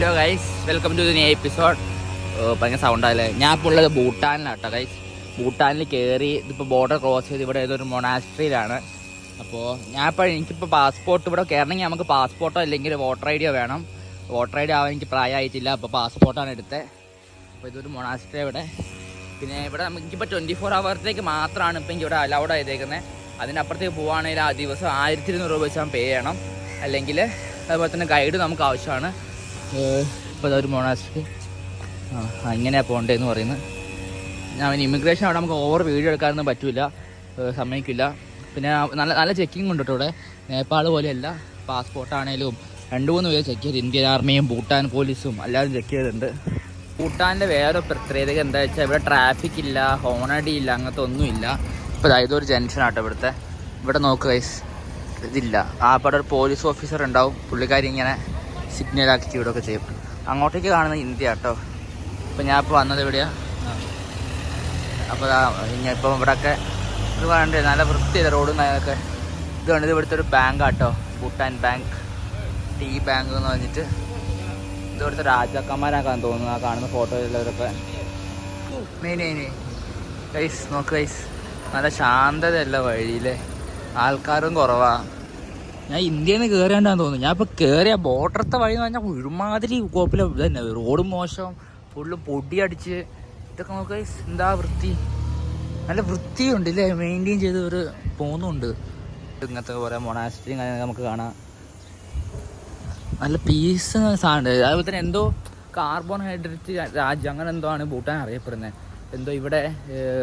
Hello guys welcome to the episode ഭയങ്കര സൗണ്ടല്ലേ ഞാൻ ഇപ്പോൾ ഉള്ളത് ഭൂട്ടാനിലാട്ടോ ഗൈസ് ഭൂട്ടാനിൽ കയറി ഇതിപ്പോൾ ബോർഡർ ക്രോസ് ചെയ്ത് ഇവിടെ ഏതൊരു മൊണാസ്ട്രിയിലാണ് അപ്പോൾ ഞാൻ ഇപ്പോൾ എനിക്കിപ്പോൾ പാസ്പോർട്ട് ഇവിടെ കയറണമെങ്കിൽ നമുക്ക് പാസ്പോർട്ടോ അല്ലെങ്കിൽ വോട്ടർ ഐ ഡിയോ വേണം. വോട്ടർ ഐ ഡി ആവാൻ എനിക്ക് പ്രായമായിട്ടില്ല അപ്പോൾ പാസ്പോർട്ടാണ് എടുത്തത് അപ്പോൾ ഇതൊരു മൊണാസ്ട്രി ഇവിടെ. പിന്നെ ഇവിടെ നമുക്ക് എനിക്കിപ്പോൾ ട്വന്റി ഫോർ അവേഴ്സിലേക്ക് മാത്രമാണ് ഇപ്പോൾ എനിക്ക് ഇവിടെ അലൗഡ് ആയതേക്കുന്നത് അതിനപ്പുറത്തേക്ക് പോവുകയാണെങ്കിൽ ആ ദിവസം ആയിരത്തി ഇരുന്നൂറ് രൂപ വെച്ച് പേ ചെയ്യണം. അല്ലെങ്കിൽ അതുപോലെ തന്നെ ഗൈഡ് നമുക്ക് ആവശ്യമാണ്. ഇപ്പോൾ ഒരു മൊണാസ്ട്രി ആ ഇങ്ങനെയാണ് പോകേണ്ടതെന്ന് പറയുന്നത്. ഞാൻ ഇമിഗ്രേഷൻ അവിടെ നമുക്ക് ഓവർ വീഡിയോ എടുക്കാനൊന്നും പറ്റില്ല സമ്മതിക്കില്ല. പിന്നെ നല്ല നല്ല ചെക്കിംഗ് ഉണ്ട് കേട്ടോ ഇവിടെ. നേപ്പാൾ പോലെയല്ല. പാസ്പോർട്ടാണേലും രണ്ട് മൂന്ന് പേര് ചെക്ക് ചെയ്ത് ഇന്ത്യൻ ആർമിയും ഭൂട്ടാൻ പോലീസും എല്ലാവരും ചെക്ക് ചെയ്തിട്ടുണ്ട്. ഭൂട്ടാന്റെ വേറെ പ്രത്യേകത എന്താ വെച്ചാൽ ഇവിടെ ട്രാഫിക് ഇല്ല ഹോണടി ഇല്ല അങ്ങനത്തെ ഒന്നുമില്ല ഇപ്പോൾ അതായത് ഒരു ജംഗ്ഷൻ ആട്ടോ ഇവിടുത്തെ. ഇവിടെ നോക്ക് ഗൈസ് ഇതില്ല. ആ അവിടെ ഒരു പോലീസ് ഓഫീസർ ഉണ്ടാവും. പുള്ളിക്കാരി ഇങ്ങനെ സിഗ്നൽ ഇവിടെയൊക്കെ ചെയ്യും. അങ്ങോട്ടേക്ക് കാണുന്ന ഇന്ത്യ കേട്ടോ. ഇപ്പം ഞാൻ ഇപ്പോൾ വന്നത് എവിടെയാണ് അപ്പോൾ ഞാൻ ഇപ്പം ഇവിടെയൊക്കെ ഇത് വേണ്ടേ? നല്ല വൃത്തിയില്ല റോഡും കാര്യങ്ങളൊക്കെ. ഇത് കണ്ടത് ഇവിടുത്തെ ഒരു ബാങ്ക് കേട്ടോ. ഭൂട്ടാൻ ബാങ്ക്. ടീ ബാങ്ക് എന്ന് പറഞ്ഞിട്ട്. ഇത് ഇവിടുത്തെ രാജാക്കന്മാരാക്കാൻ തോന്നുന്നു. ആ കാണുന്ന ഫോട്ടോയിലുള്ളവരൊക്കെ. ഗൈസ് നോക്ക് ഗൈസ് നല്ല ശാന്തതയല്ല വഴിയിലെ ആൾക്കാരും കുറവാ. ഞാൻ ഇന്ത്യയിൽ നിന്ന് കയറിയാണ്ടാന്ന് തോന്നുന്നു. ഞാൻ ഇപ്പോൾ കയറിയ ബോർഡറത്തെ വഴി എന്ന് പറഞ്ഞാൽ ഒരുമാതിരി കുഴപ്പമില്ല. തന്നെ റോഡും മോശം പൊടി അടിച്ച് ഇതൊക്കെ നമുക്ക് എന്താ വൃത്തി? നല്ല വൃത്തിയുണ്ട് ഇല്ലേ? മെയിന്റെയിൻ ചെയ്ത് ഒരു പോകുന്നുണ്ട്. ഇങ്ങനത്തെ കുറേ മൊണാസ്റ്റി കാര്യങ്ങളൊക്കെ നമുക്ക് കാണാം. നല്ല പീസ് സാധനം അതുപോലെ തന്നെ എന്തോ കാർബൺ ഹൈഡ്രേറ്റ് രാജ്യം അങ്ങനെ എന്തോ ആണ് ഭൂട്ടാൻ അറിയപ്പെടുന്നത്. എന്തോ ഇവിടെ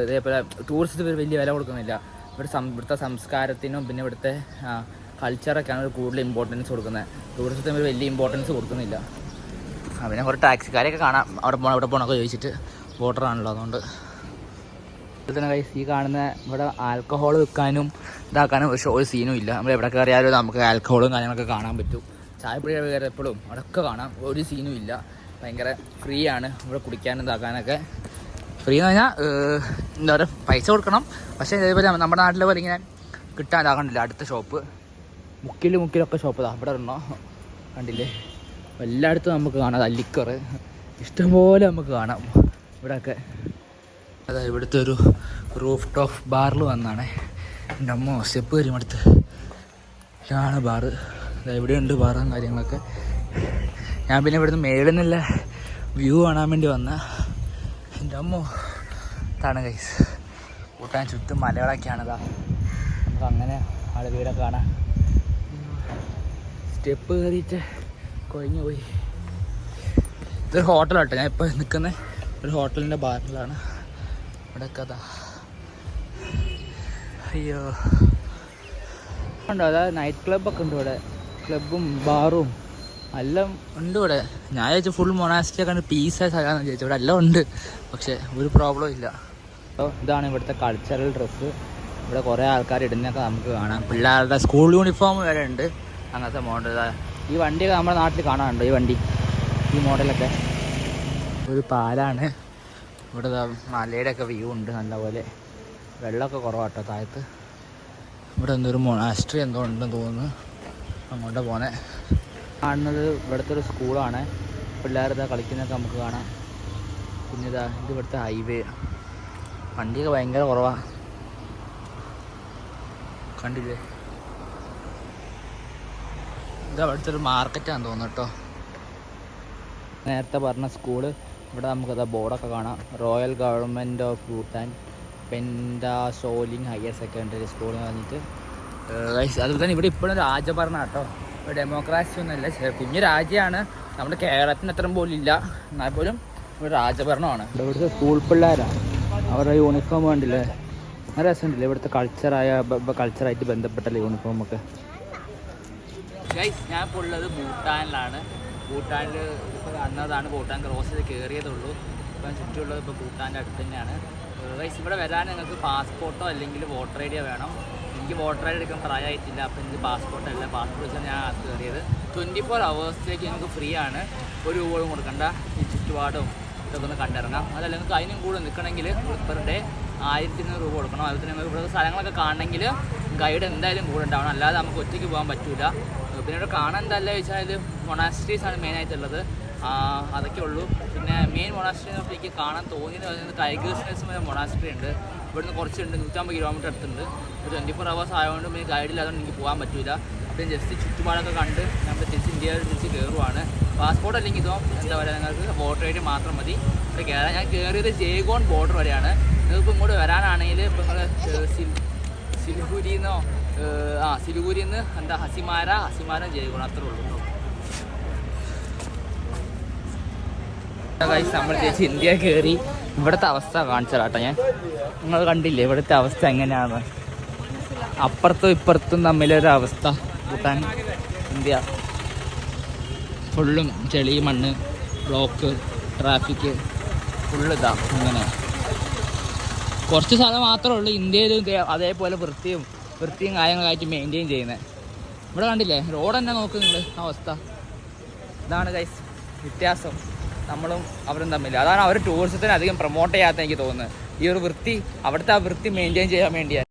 ഇതേപോലെ ടൂറിസ്റ്റ് വലിയ വില കൊടുക്കുന്നില്ല. ഇവിടെ ഇവിടുത്തെ സംസ്കാരത്തിനും പിന്നെ ഇവിടുത്തെ കൾച്ചറൊക്കെയാണ് കൂടുതൽ ഇമ്പോർട്ടൻസ് കൊടുക്കുന്നത്. ടൂറിസത്തിന് ഒരു വലിയ ഇമ്പോർട്ടൻസ് കൊടുക്കുന്നില്ല. പിന്നെ കുറേ ടാക്സിക്കാരെയൊക്കെ കാണാം. അവിടെ പോകണം ഇവിടെ പോകണമൊക്കെ ചോദിച്ചിട്ട് വോട്ടറാണല്ലോ അതുകൊണ്ട്. അതുപോലെ തന്നെ ഈ കാണുന്ന ഇവിടെ ആൽക്കഹോൾ വിൽക്കാനും ഇതാക്കാനും ഒരു ഷോ ഒരു സീനും ഇല്ല. നമ്മൾ എവിടെ കയറിയാലും നമുക്ക് ആൽക്കഹോളും കാര്യങ്ങളൊക്കെ കാണാൻ പറ്റും. ചായപ്പുഴ എപ്പോഴും അവിടെയൊക്കെ കാണാം. ഒരു സീനും ഇല്ല. ഭയങ്കര ഫ്രീ ആണ്. ഇവിടെ കുടിക്കാനും ഇതാക്കാനൊക്കെ. ഫ്രീ എന്ന് പറഞ്ഞാൽ എന്താ പറയുക പൈസ കൊടുക്കണം. പക്ഷേ ഇതേപോലെ നമ്മുടെ നാട്ടിലെ പോലെ ഇങ്ങനെ കിട്ടാൻ ഇതാക്കണില്ല. അടുത്ത ഷോപ്പ് മുക്കിൽ മുക്കിലൊക്കെ ഷോപ്പ് ഇതാ. അവിടെ ഇടണോ കണ്ടില്ലേ? എല്ലായിടത്തും നമുക്ക് കാണാം. അല്ലിക്കറ് ഇഷ്ടംപോലെ നമുക്ക് കാണാം. ഇവിടെയൊക്കെ അതാ ഇവിടുത്തെ ഒരു റൂഫ് ടോപ്പ് ബാറിൽ വന്നാണ്. എന്റെ അമ്മ സെപ്പ് കയറി അടുത്ത് ഇതാണ് ബാറ് അതാ ഇവിടെയുണ്ട് ബാറും കാര്യങ്ങളൊക്കെ. ഞാൻ പിന്നെ ഇവിടുന്ന് മേളിൽ നിന്നുള്ള വ്യൂ കാണാൻ വേണ്ടി വന്ന. എന്റെ അമ്മ. ഇതാണ് കൈസ് കൂട്ടാൻ ചുറ്റും മലകളൊക്കെയാണിതാ നമുക്ക് അങ്ങനെ ആളെ വീടൊക്കെ കാണാം. സ്റ്റെപ്പ് കയറിയിട്ട് കൊഴിഞ്ഞു പോയി. ഇതൊരു ഹോട്ടലാട്ടോ ഞാൻ ഇപ്പോൾ നിൽക്കുന്ന ഒരു ഹോട്ടലിന്റെ ബാറിലാണ്. ഇവിടെ കഥ അയ്യോ. ഉണ്ടോ അതായത് നൈറ്റ് ക്ലബ്ബൊക്കെ ഉണ്ട് ഇവിടെ. ക്ലബും ബാറും എല്ലാം ഉണ്ട് ഇവിടെ. ഞാൻ ചോദിച്ചു ഫുൾ മൊണാസ്റ്റി ഒക്കെ പീസായ സ്ഥലമാണെന്ന് ചോദിച്ചു ഇവിടെ എല്ലാം ഉണ്ട്. പക്ഷേ ഒരു പ്രോബ്ലം ഇല്ല. അപ്പോൾ ഇതാണ് ഇവിടുത്തെ കൾച്ചറൽ ഡ്രസ്സ് ഇവിടെ കുറേ ആൾക്കാർ ഇടുന്നൊക്കെ നമുക്ക് കാണാം. പിള്ളേരുടെ സ്കൂൾ യൂണിഫോം വരെ ഉണ്ട്. അങ്ങനത്തെ മോഡൽ ഈ വണ്ടിയൊക്കെ നമ്മുടെ നാട്ടിൽ കാണാറുണ്ട്? ഈ വണ്ടി ഈ മോഡലൊക്കെ ഒരു പാലാണ്. ഇവിടെ മലയുടെ ഒക്കെ വ്യൂ ഉണ്ട് നല്ലപോലെ. വെള്ളമൊക്കെ കുറവാട്ടോ താഴത്ത്. ഇവിടെ എന്തൊരു മൊണാസ്ട്രി എന്തോ ഉണ്ടെന്ന് തോന്നുന്നു. അങ്ങോട്ട് പോന്നെ. കാണുന്നത് ഇവിടുത്തെ ഒരു സ്കൂളാണ് പിള്ളേരുടെ കളിക്കുന്നൊക്കെ നമുക്ക് കാണാം. പിന്നെ ഇതാ ഇത് ഇവിടുത്തെ ഹൈവേ വണ്ടിയൊക്കെ ഭയങ്കര കുറവാണ് കണ്ടില്ലേ? ഇത് അവിടുത്തെ ഒരു മാർക്കറ്റാന്ന് തോന്നുന്നു നേരത്തെ പറഞ്ഞ സ്കൂൾ ഇവിടെ നമുക്കത് ബോർഡൊക്കെ കാണാം. Royal government of Bhutan Phuentsholing higher secondary school എന്ന് പറഞ്ഞിട്ട്. അതുപോലെ തന്നെ ഇവിടെ ഇപ്പോഴും രാജഭരണം കേട്ടോ. ഡെമോക്രാസി ഒന്നുമല്ല കുഞ്ഞു രാജ്യമാണ്. നമ്മുടെ കേരളത്തിന് അത്രയും പോലും ഇല്ല. എന്നാൽ പോലും ഇവിടെ രാജഭരണമാണ് ഇവിടെ ഇവിടുത്തെ സ്കൂൾ പിള്ളേരാണ് അവരുടെ യൂണിഫോം കണ്ടില്ലേ? നല്ല രസമുണ്ടല്ലേ ഇവിടുത്തെ കൾച്ചറായ കൾച്ചറായിട്ട് ബന്ധപ്പെട്ടല്ലേ യൂണിഫോം ഒക്കെ? ഞാൻ ഇപ്പോൾ ഉള്ളത് ഭൂട്ടാനിലാണ്. ഭൂട്ടാനിൽ ഇപ്പോൾ കാണുന്നതാണ് ഭൂട്ടാൻ ക്രോസ് ചെയ്ത് കയറിയതുള്ളൂ ഇപ്പം ചുറ്റുമുള്ളത് ഇപ്പോൾ ഭൂട്ടാന്റെ അടുത്ത് തന്നെയാണ് ഗൈസ് ഇവിടെ വരാൻ നിങ്ങൾക്ക് പാസ്പോർട്ടോ അല്ലെങ്കിൽ വോട്ടർ ഐ ഡിയോ വേണം. എനിക്ക് വോട്ടർ ഐ ഡി എടുക്കാൻ പ്രായമായിട്ടില്ല. അപ്പോൾ എനിക്ക് പാസ്പോർട്ട് അല്ല. പാസ്പോർട്ട് വെച്ചാൽ ഞാൻ കയറിയത് ട്വന്റി ഫോർ അവേഴ്സിലേക്ക് നിങ്ങൾക്ക് ഫ്രീ ആണ്. ഒരു രൂപ കൊടുക്കണ്ട. ഈ ചുറ്റുപാടും. ഇതൊക്കെ ഒന്ന് കണ്ടിറങ്ങാം നിങ്ങൾക്ക് അതിനും കൂടെ നിൽക്കണമെങ്കിൽ പെർ ഡേ ആയിരത്തി ഇരുന്നൂറ് രൂപ കൊടുക്കണം. അതുപോലെ തന്നെ നിങ്ങൾക്ക് ഇവിടെ സ്ഥലങ്ങളൊക്കെ കാണണമെങ്കിൽ ഗൈഡ് എന്തായാലും കൂടെ ഉണ്ടാവണം. അല്ലാതെ നമുക്ക് ഒറ്റയ്ക്ക് പോകാൻ പറ്റില്ല പിന്നെ ഇവിടെ കാണാൻ എന്തല്ല ചോദിച്ചാൽ മൊണാസ്ട്രീസാണ് മെയിനായിട്ടുള്ളത് അതൊക്കെ ഉള്ളൂ. പിന്നെ മെയിൻ മൊണാസ്ട്രി എനിക്ക് കാണാൻ തോന്നിയത് പറയുന്നത് ടൈഗേഴ്സ് നെസ് മൊണാസ്ട്രി ഉണ്ട്. ഇവിടുന്ന് കുറച്ചുണ്ട് നൂറ്റമ്പത് കിലോമീറ്റർ അടുത്തുണ്ട്. ട്വന്റി ഫോർ അവേഴ്സ് ആയതുകൊണ്ട് എനിക്ക് ഗൈഡില്ലാതെ എനിക്ക് പോകാൻ പറ്റില്ല അപ്പം ജസ്റ്റ് ചുറ്റുപാടൊക്കെ കണ്ട് നമ്മൾ തിരിച്ച് ഇന്ത്യയിൽ തിരിച്ച് കയറുവാണ്. പാസ്പോർട്ട് അല്ലെങ്കിൽ ഇതോ എന്താ പറയുക നിങ്ങൾക്ക് വോട്ടർ ഐ ഡി മാത്രം മതി. ഇവിടെ കയറാൻ ഞാൻ കയറിയത് ജയ്ഗോൺ ബോർഡർ വരെയാണ്. നിങ്ങൾക്ക് ഇങ്ങോട്ട് വരാനാണെങ്കിൽ ഇപ്പോൾ നിങ്ങൾ സിലിഗുരിന്നോ ആ സിലിഗുരിയിൽ നിന്ന് എന്താ ഹസിമാര ഹസിമാര ജയ്ഗോൺ അത്രേ ഉള്ളൂ ഗൈസ് നമ്മൾ ചേച്ചി ഇന്ത്യ കയറി ഇവിടുത്തെ അവസ്ഥ കാണിച്ചതാട്ടോ ഞാൻ. നിങ്ങൾ കണ്ടില്ലേ ഇവിടുത്തെ അവസ്ഥ എങ്ങനെയാണ്? അപ്പുറത്തും ഇപ്പുറത്തും തമ്മിലൊരു അവസ്ഥ ഭൂട്ടാൻ ഇന്ത്യ. ഫുള്ളും ചെളി മണ്ണ് ബ്ലോക്ക് ട്രാഫിക് ഫുള്ള് ഇതാ അങ്ങനെ. കുറച്ച് സ്ഥലം മാത്രമേ ഉള്ളൂ ഇന്ത്യയിൽ അതേപോലെ വൃത്തിയും വൃത്തിയും കാര്യങ്ങളായിട്ട് മെയിന്റെയിൻ ചെയ്യുന്നത് ഇവിടെ കണ്ടില്ലേ? റോഡ് തന്നെ നോക്ക് നിങ്ങൾ അവസ്ഥ. ഇതാണ് ഗൈസ് വ്യത്യാസം. നമ്മളും അവരും തമ്മിൽ. അതാണ് അവർ ടൂറിസത്തിന് അധികം പ്രൊമോട്ട് ചെയ്യാത്ത എനിക്ക് തോന്നുന്നത്. ഈ ഒരു വൃത്തി അവിടുത്തെ ആ വൃത്തി മെയിന്റെയിൻ ചെയ്യാൻ വേണ്ടിയാണ്